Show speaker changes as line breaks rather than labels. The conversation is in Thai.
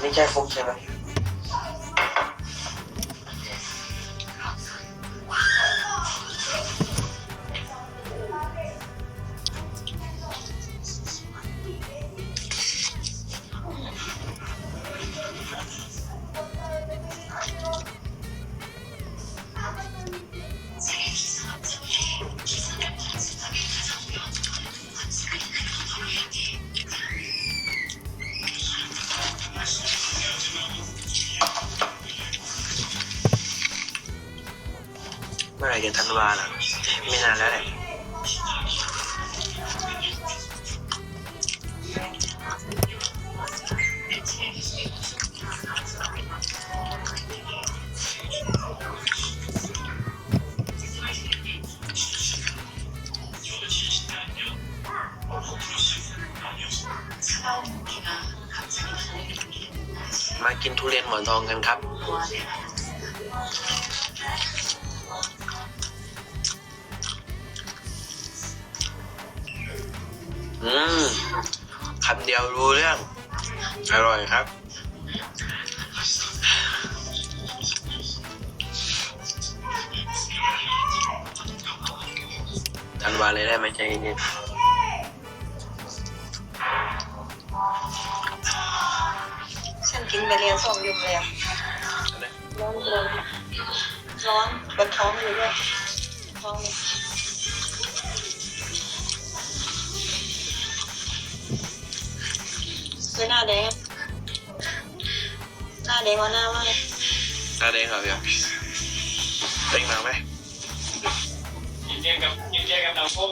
你天封城 เมื่อไหร่จะธันวาล่ะ ไม่นานแล้วแหละมากินทุเรียนหมอนทองกันครับ อืมคำเดียวรู้เรื่อง อร่อยครับ ทันวาเลยได้ไหมใจเย็น
ฉันกินไปเรียนส่งยุงเลยอะ
ๆนะ
ร้อนเลยร้อนบนท้องอยู่ด้วยท้องเลย คือหน้าแดง หน้าแดงกว่าหน้ามากเลย
หน้าแดงเหรอพี่เต็งมาไหม
กินเจกับกินเจกับน้ำพุ